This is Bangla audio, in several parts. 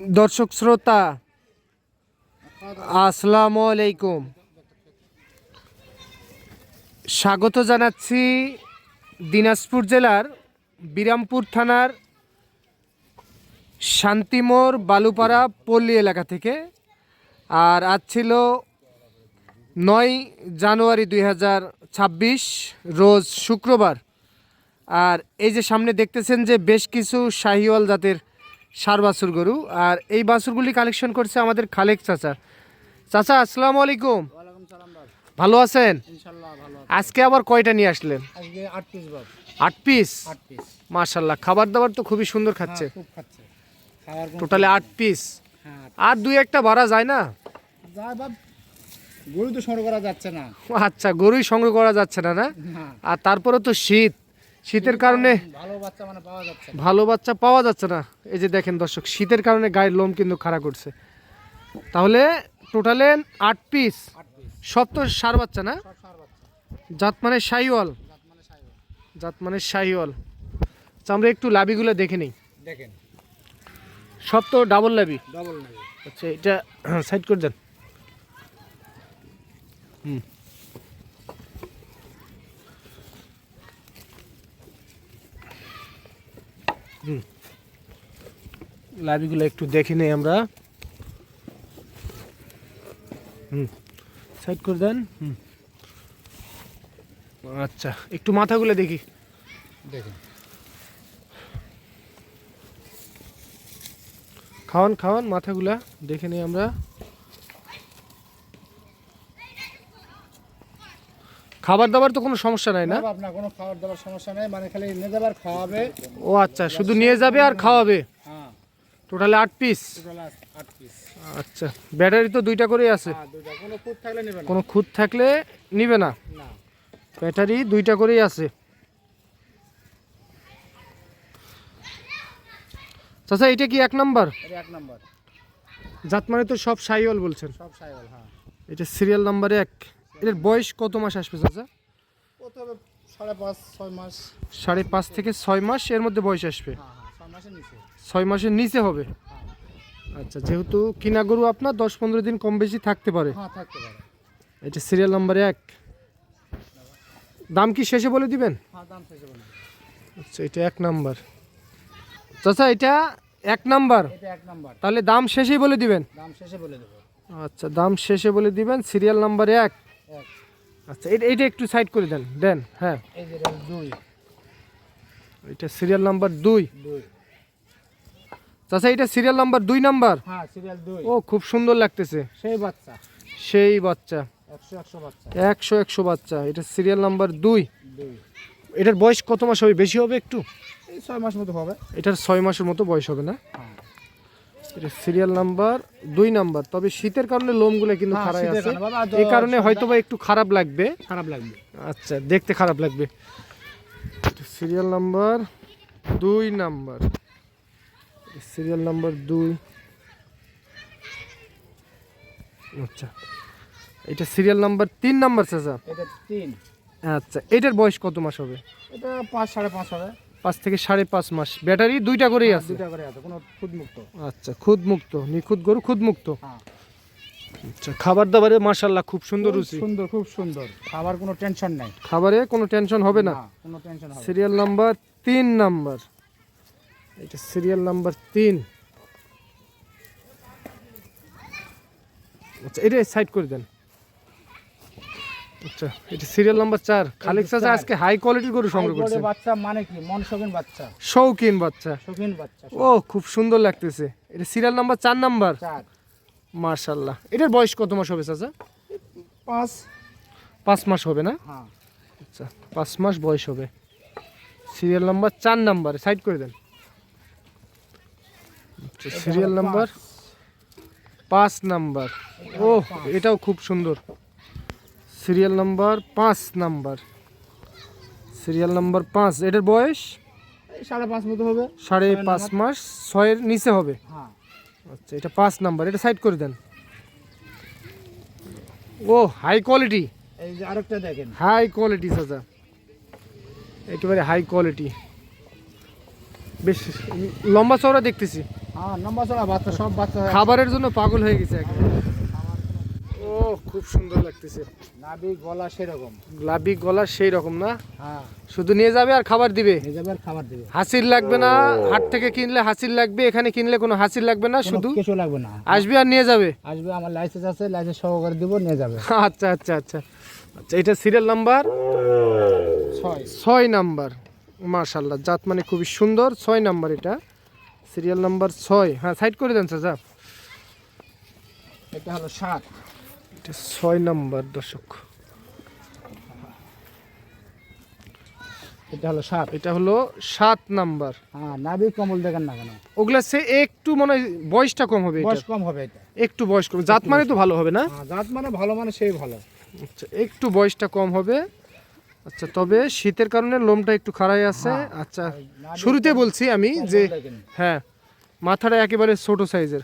দর্শক শ্রোতা, আসসালামু আলাইকুম। স্বাগত জানাচ্ছি দিনাজপুর জেলার বিরামপুর থানার শান্তিমোর বালুপাড়া পল্লী এলাকা থেকে। আর আজ ছিল নয় জানুয়ারি দুই হাজার ছাব্বিশ, রোজ শুক্রবার। আর এই যে সামনে দেখতেছেন যে বেশ কিছু শাহিওয়াল জাতের সার বাছুর গরু। আর এই বাছুরগুলি কালেকশন করছে আমাদের খালেক চাচা। চাচা আসসালামু আলাইকুম। ভালো আছেন? আজকে আবার কয়টা নিয়ে আসলেন? আট পিস মার্শাল্লাহ খাবার দাবার তো খুবই সুন্দর খাচ্ছে। খুব খাচ্ছে। টোটালে আট পিস। হ্যাঁ আর দুই একটা বাড়া যায় না? গরু তো সংগ্রহ করা যাচ্ছে না। আচ্ছা গরুই সংগ্রহ করা যাচ্ছে না না? আর তারপরে তো শীত। শীতের কারণে ভালো বাচ্চা মানে পাওয়া যাচ্ছে না। ভালো বাচ্চা পাওয়া যাচ্ছে না। এই যে দেখেন দর্শক শীতের কারণে গায়ের লোম কিন্তু খাড়া করছে। তাহলে টোটালে আট পিস সব তো সার বাচ্চা না? জাত মানে শাহিওয়াল। জাত মানে জাত মানে শাহিওয়াল। আচ্ছা আমরা একটু লাবিগুলো দেখে নিই। দেখেন। সব তো ডাবল লাবি ডাবল আচ্ছা এটা সাইড করে দেন। হুম। হুম লাবিগুলো একটু দেখে নেই আমরা। হুম সাইড করে দেন। হুম। আচ্ছা একটু মাথাগুলো দেখি। দেখুন। খাওয়ান খাওয়ান মাথাগুলা দেখে নিই আমরা। খাবার দাবার তো কোনো সমস্যা নাই না? না আপনার কোনো খাবার দাবার সমস্যা নাই মানে খালি নিয়ে যাবার খাওয়াবে। ও আচ্ছা শুধু নিয়ে যাবে আর খাওয়াবে? হ্যাঁ। টোটালে আট পিস টোটাল আট পিস আচ্ছা ব্যাটারি তো দুইটা করেই আছে। হ্যাঁ দুইটা কোনো ফুড থাকলে নেবে না। কোনো খুঁত থাকলে নিবে না? ব্যাটারি দুইটা করেই আছে। চাচা এটা কি এক নাম্বার? এটা এক নম্বর। জাত মানে তো সব সাইওয়াল বলছেন। সব সাইকেল হ্যাঁ। এটা সিরিয়াল নাম্বার এক। এটার বয়স কত মাস আসবে চাচা? হবে সাড়ে পাঁচ ছয় মাস। সাড়ে পাঁচ থেকে ছয় মাস এর মধ্যে বয়স আসবে? হ্যাঁ হ্যাঁ ছয় মাসের নিচে। হবে? আচ্ছা যেহেতু কিনা গরু আপনার দশ পনেরো দিন কম বেশি থাকতে পারে। হ্যাঁ এটা সিরিয়াল নাম্বার এক। দাম কি শেষে বলে দিবেন? হ্যাঁ। আচ্ছা এটা এক নাম্বার চাচা এটা এক নাম্বার তাহলে দাম শেষেই বলে দিবেন। দাম শেষে বলে দেবো। আচ্ছা দাম শেষে বলে দিবেন। সিরিয়াল নাম্বার এক। আচ্ছা এটা এটা একটু সাইড করে দেন দেন হ্যাঁ। এটা দুই। এটা সিরিয়াল নাম্বার দুই। চাচা এটা সিরিয়াল নাম্বার দুই নাম্বার হ্যাঁ সিরিয়াল দুই। ও খুব সুন্দর লাগতেছে। সেই বাচ্চা। সেই বাচ্চা। একশো একশো বাচ্চা। এটা সিরিয়াল নাম্বার দুই। দুই। এটার বয়স কত মাস হবে? বেশি হবে একটু? ছয় মাস মতো হবে। এটার ছয় মাসের মতো বয়স হবে না? হ্যাঁ। এটা সিরিয়াল নাম্বার দুই নাম্বার তবে শীতের কারণে লোমগুলো কিন্তু হ্যাঁ, খারাপ আছে। এই কারণে হয়তো বা একটু খারাপ লাগবে। খারাপ লাগবে। আচ্ছা দেখতে খারাপ লাগবে। সিরিয়াল নাম্বার দুই নাম্বার সিরিয়াল নাম্বার দুই। আচ্ছা এটা সিরিয়াল নাম্বার তিন নাম্বার চাচা। এটা তিন। আচ্ছা এটার বয়স কত মাস হবে? এটা পাঁচ সাড়ে পাঁচ হবে। পাঁচ থেকে সাড়ে পাঁচ মাস। ব্যাটারি দুইটা করেই আছে। দুটা করে আছে কোনো খুদ মুক্ত আচ্ছা খুদ মুক্ত নিখুঁত গরু খুদ মুক্ত হ্যাঁ। আচ্ছা খাবার দাবারে মাশাল্লাহ খুব সুন্দর রুচি। সুন্দর খুব সুন্দর। খাবার কোনো টেনশন নাই। খাবারে কোনো টেনশন হবে না। কোনো টেনশন হবে সিরিয়াল নাম্বার তিন নাম্বার। এটা সিরিয়াল নাম্বার তিন। আচ্ছা এটা সাইড করে দেন। আচ্ছা এটা সিরিয়াল নাম্বার চার। খালেক চাচা আজকে হাই কোয়ালিটির গরু সংগ্রহ করছে। বাচ্চা মানে কি? মন শৌখিন বাচ্চা। শৌখিন বাচ্চা। শৌখিন বাচ্চা ও খুব সুন্দর লাগতেছে। এটা সিরিয়াল নাম্বার চার নাম্বার। মার্শাল্লাহ এটার বয়স কত মাস হবে চাচা? পাঁচ। পাঁচ মাস হবে না? হ্যাঁ। আচ্ছা পাঁচ মাস বয়স হবে। সিরিয়াল নাম্বার চার নাম্বার। সাইড করে দেন। সিরিয়াল নাম্বার পাঁচ। নাম্বার। ও এটাও খুব সুন্দর। সিরিয়াল নাম্বার পাঁচ নাম্বার। সিরিয়াল নাম্বার পাঁচ এটার বয়স? সাড়ে পাঁচ মতো হবে। সাড়ে পাঁচ মাস ছয়ের নিচে হবে? হ্যাঁ। আচ্ছা এটা পাঁচ নাম্বার এটা সাইড করে দেন। ও হাই কোয়ালিটি এই যে আরেকটা দেখেন। হাই কোয়ালিটি চাচা। একেবারে হাই কোয়ালিটি বেশ লম্বা চওড়া দেখতেছি। হ্যাঁ লম্বা চড়া বাচ্চা সব বাচ্চা। খাবারের জন্য পাগল হয়ে গেছে একেবারে। খুব সুন্দর লাগতেছে। নাভি গলা সেরকম। লাভি গলা সেই রকম না? হ্যাঁ। শুধু নিয়ে যাবে আর খাবার দিবে? নিয়ে যাবে আর খাবার দেবে। হাসির লাগবে না? হাট থেকে কিনলে হাসির লাগবে? এখানে কিনলে কোনো হাসির লাগবে না শুধু? কিছু লাগবে না। আসবে আর নিয়ে যাবে? আসবে আমার লাইসেন্স আছে লাইসেন্স সহকারে দিব নিয়ে যাবে। আচ্ছা আচ্ছা আচ্ছা। আচ্ছা এটা সিরিয়াল নাম্বার ছয়। ছয় নাম্বার মার্শাল্লাহ জাত মানে খুবই সুন্দর। ছয় নাম্বার এটা। সিরিয়াল নাম্বার ছয়। হ্যাঁ সাইড করে দেন চাচা। এটা হলো সাত। এটা ছয় নাম্বার দর্শক। এটা হলো সাত। এটা হলো সাত নাম্বার। হ্যাঁ নাভি কমল দেখেন না কেন? ওগুলা সে একটু মনে হয় বয়সটা কম হবে বয়স কম হবে এটা। একটু বয়স কম। জাত মানে তো ভালো হবে না? হ্যাঁ জাত মানে ভালো মানে সেই ভালো। আচ্ছা একটু বয়সটা কম হবে। আচ্ছা তবে শীতের কারণে লোমটা একটু খাড়াই আছে। আচ্ছা শুরুতে বলছি আমি যে হ্যাঁ মাথাটা একেবারে ছোট সাইজের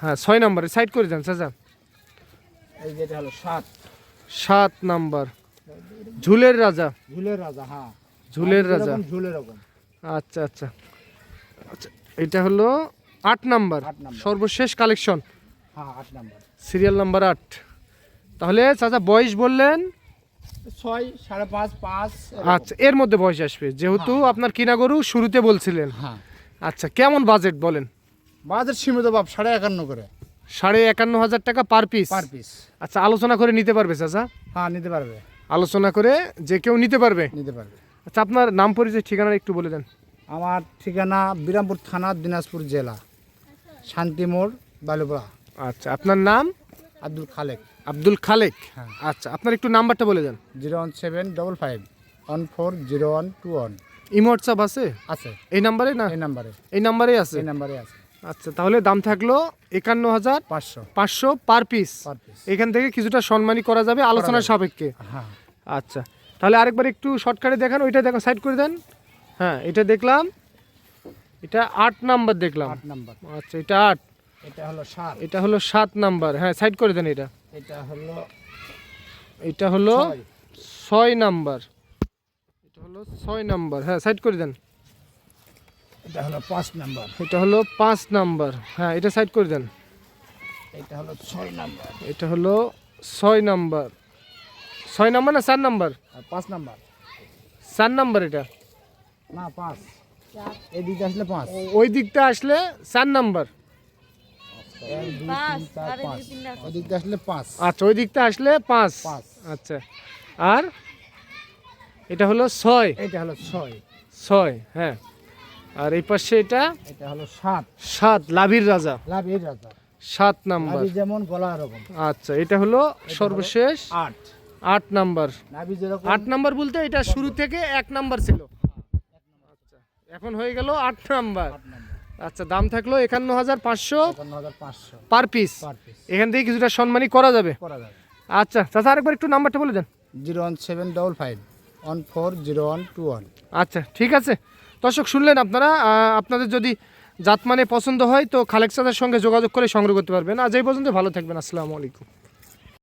হ্যাঁ ছয় নাম্বারে। সাইড করে দেন চাচা। এই যেটা হলো সাত। সাত নাম্বার। ঝুলের রাজা। ঝুলের রাজা হ্যাঁ। ঝুলের রাজা। ঝুলের রকম। আচ্ছা আচ্ছা। আচ্ছা এটা হলো আট নাম্বার। সর্বশেষ কালেকশন। হ্যাঁ আট নাম্বার। সিরিয়াল নাম্বার আট। তাহলে চাচা বয়স বললেন? ছয় সাড়ে পাঁচ পাঁচ আচ্ছা এর মধ্যে বয়স আসবে। যেহেতু আপনার কিনা গরু শুরুতে বলছিলেন। হ্যাঁ। আচ্ছা কেমন বাজেট বলেন? বাজেট সীমিত বাপ সাড়ে একান্ন করে। সাড়ে একান্ন হাজার টাকা পার পিস পার পিস আচ্ছা আলোচনা করে নিতে পারবে চাচা? হ্যাঁ নিতে পারবে। আলোচনা করে যে কেউ নিতে পারবে? নিতে পারবে। আচ্ছা আপনার নাম পরিচয় ঠিকানা একটু বলে দেন। আমার ঠিকানা বিরামপুর থানা দিনাজপুর জেলা শান্তিমোড় বালুপাড়া আচ্ছা আপনার নাম? আব্দুল খালেক। আব্দুল খালেক। হ্যাঁ। আচ্ছা আপনার একটু নাম্বারটা বলে দেন। Zero one seven double five one four zero one two one. Imo WhatsApp আছে? আছে। এই নাম্বারে না? এই নাম্বারে। এই নাম্বারেই আছে? এই নাম্বারে আছে। আচ্ছা তাহলে দাম থাকল একান্ন হাজার পাঁচশো। পাঁচশো পার পিস। এখান থেকে কিছুটা সম্মানী করা যাবে আলোচনার সাপেক্ষে। হ্যাঁ। আচ্ছা তাহলে আরেকবার একটু শর্টকাটে দেখান ওইটা দেখো সাইড করে দেন। হ্যাঁ এটা দেখলাম। এটা আট নাম্বার দেখলাম। আট নাম্বার। আচ্ছা এটা আট। এটা হলো সাত। এটা হলো সাত নাম্বার। হ্যাঁ সাইড করে দেন এটা। এটা হলো এটা হলো ছয়। ছয় নাম্বার। এটা হলো ছয় নাম্বার। হ্যাঁ সাইড করে দেন। এটা হলো পাঁচ নাম্বার। এটা হলো পাঁচ নাম্বার। হ্যাঁ এটা সাইড করে দেন। এটা হলো ছয় নাম্বার। এটা হলো ছয় নাম্বার। ছয় নাম্বার না চার নাম্বার? পাঁচ নাম্বার। চার নাম্বার এটা। না পাঁচ। এই দিকে আসলে পাঁচ। ওই দিকটা আসলে চার নাম্বার। পাঁচ। ওই দিকটা আসলে পাঁচ। আচ্ছা ওই দিকটা আসলে পাঁচ। পাঁচ। আচ্ছা। আর এটা হলো ছয়। এটা হলো ছয়। ছয় হ্যাঁ। আর এই পাশে এটা? এটা হলো সাত। সাত লাভির রাজা। লাভ এই রাজা। সাত নাম্বার। যেমন গলা এরকম আচ্ছা এটা হলো সর্বশেষ? আট। আট নাম্বার। আট নাম্বার বলতে এটা শুরু থেকে এক নাম্বার ছিল। আচ্ছা এখন হয়ে গেল আট নাম্বার। আচ্ছা দাম থাকল একান্ন হাজার পাঁচশো পার পিস। এখান থেকে কিছুটা সম্মানী করা যাবে। করা যাবে। আচ্ছা চাচা আরেকবার একটু নাম্বারটা বলে দেন। Zero one seven double five one four zero one two one. আচ্ছা ঠিক আছে। দর্শক, শুনলেন আপনারা আপনাদের যদি জাতমানে পছন্দ হয় তো খালেক সাদের সঙ্গে যোগাযোগ করে সংগ্রহ করতে পারবেন। আজ এই পর্যন্ত ভালো থাকবেন, আসসালামু আলাইকুম।